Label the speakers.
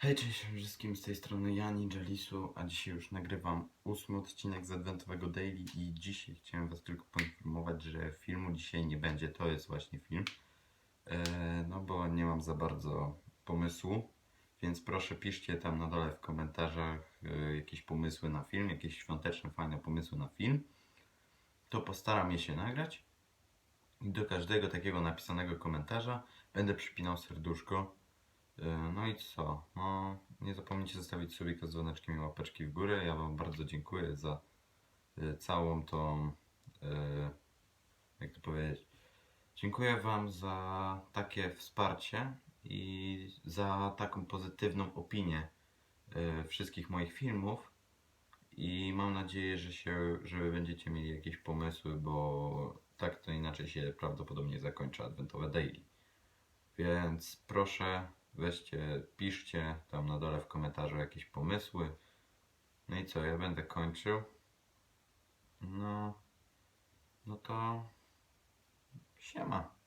Speaker 1: Hej, cześć wszystkim, z tej strony Jani Jelisu, a dzisiaj już nagrywam ósmy odcinek z Adwentowego Daily i dzisiaj chciałem Was tylko poinformować, że filmu dzisiaj nie będzie, to jest właśnie film, e, no bo nie mam za bardzo pomysłu, więc proszę piszcie tam na dole w komentarzach e, jakieś pomysły na film, jakieś świąteczne, fajne pomysły na film, to postaram je się nagrać i do każdego takiego napisanego komentarza będę przypinał serduszko, No i co? No, nie zapomnijcie zostawić subika z dzwoneczkiem i łapeczki w górę. Ja Wam bardzo dziękuję za e, całą tą. e, Jak to powiedzieć? Dziękuję Wam za takie wsparcie i za taką pozytywną opinię e, wszystkich moich filmów. I mam nadzieję, że, się, że będziecie mieli jakieś pomysły, bo tak to inaczej się prawdopodobnie zakończy Adwentowe Daily. Więc proszę, weźcie, piszcie tam na dole w komentarzu jakieś pomysły. No i co, ja będę kończył. No, no to siema.